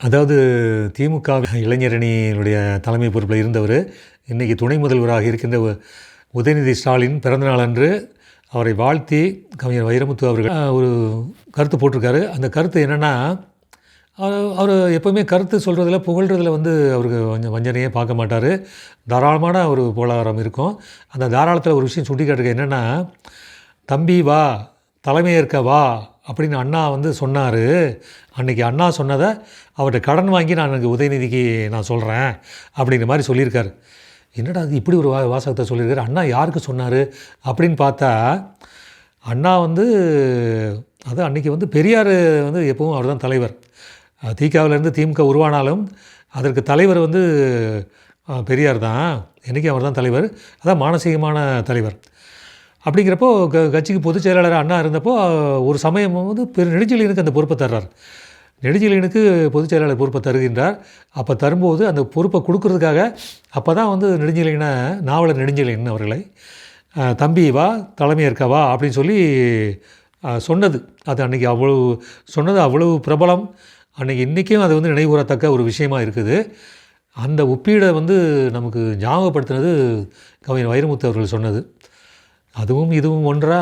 அதாவது திமுக இளைஞரணியினுடைய தலைமை பொறுப்பில் இருந்தவர் இன்றைக்கி துணை முதல்வராக இருக்கின்ற உ- உதயநிதி ஸ்டாலின் பிறந்தநாள் அன்று அவரை வாழ்த்தி கவிஞர் வைரமுத்து அவர்கள் ஒரு கருத்து போட்டிருக்காரு. அந்த கருத்து என்னென்னா அவர் அவர் எப்போவுமே கருத்து சொல்கிறதுல புகழ்கிறதுல வந்து அவருக்கு வஞ்ச வஞ்சனையே பார்க்க மாட்டார். தாராளமான ஒரு போலாரம் இருக்கும். அந்த தாராளத்தில் ஒரு விஷயம் சுட்டி காட்டுக்க என்னென்னா தம்பி வா தலைமையேற்க வா அப்படின்னு அண்ணா வந்து சொன்னார். அன்னைக்கு அண்ணா சொன்னதை அவர்கிட்ட கடன் வாங்கி நான் எனக்கு உதயநிதிக்கு நான் சொல்கிறேன் அப்படிங்கிற மாதிரி சொல்லியிருக்காரு. என்னடா அது இப்படி ஒரு வா வாசகத்தை சொல்லியிருக்காரு? அண்ணா யாருக்கு சொன்னார்? அப்படின்னு பார்த்தா அண்ணா வந்து அது அன்றைக்கி வந்து பெரியார் வந்து எப்பவும் அவர் தான் தலைவர் திகாவிலேருந்து திமுக உருவானாலும் அதற்கு தலைவர் வந்து பெரியார் தான் என்றைக்கும் அவர் தான் தலைவர். அதான் மானசீகமான தலைவர். அப்படிங்கிறப்போ க கட்சிக்கு பொதுச் செயலாளர் அண்ணா இருந்தப்போ ஒரு சமயம் வந்து பெரு நெடுஞ்செழியனுக்கு அந்த பொறுப்பை தர்றார். நெடுஞ்செழியனுக்கு பொதுச் செயலாளர் பொறுப்பை தருகின்றார். அப்போ தரும்போது அந்த பொறுப்பை கொடுக்கறதுக்காக அப்போ தான் வந்து நெடுஞ்செழியனை நாவலர் நெடுஞ்செழியன் அவர்களை தம்பி வா தலைமையேற்க வா அப்படின்னு சொல்லி சொன்னது. அது அன்றைக்கி அவ்வளவு சொன்னது அவ்வளவு பிரபலம். அன்றைக்கி இன்றைக்கும் அது வந்து நினைவுகூறத்தக்க ஒரு விஷயமா இருக்குது. அந்த ஒப்பீடை வந்து நமக்கு ஞாபகப்படுத்தினது கவிஞர் வைரமுத்து அவர்கள் சொன்னது. அதுவும் இதுவும் ஒன்றா?